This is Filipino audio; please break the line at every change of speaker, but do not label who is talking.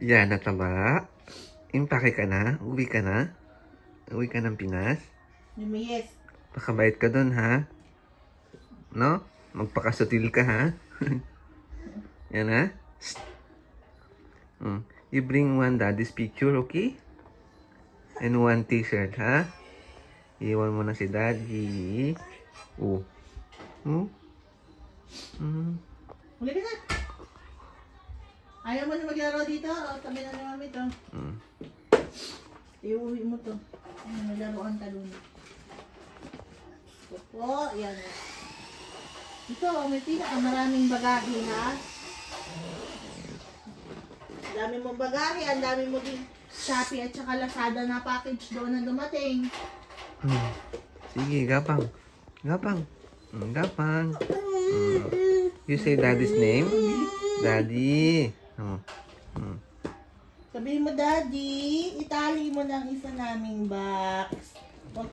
Yan, nataba. Impake ka na? Uwi ka na? Uwi ka ng Pinas?
Lumayas.
Pakabait ka dun, ha? No? Magpakasutil ka, ha? Yan, ha? Shh. Mm. You bring one daddy's picture, okay? And one t-shirt, ha? Iwan mo na si daddy. Oh. Hmm? Hmm.
Huli ka na. Ayaw mo na maglaro dito? O, tabi na ni mami to.
Hmm.
Iuwi mo to. Ay, naglaruan ka dun. Ito po, yan. Ito, may pinakamaraming bagahe ha. Ang dami mong bagahe, ang dami mo din Shopee at saka Lazada na package doon na dumating.
Hmm. Sige, gapang. Gapang. Hmm, gapang. Hmm. You say daddy's name? Daddy. Oh. Hmm.
Sabihin mo, Daddy, itali mo ng isa naming box.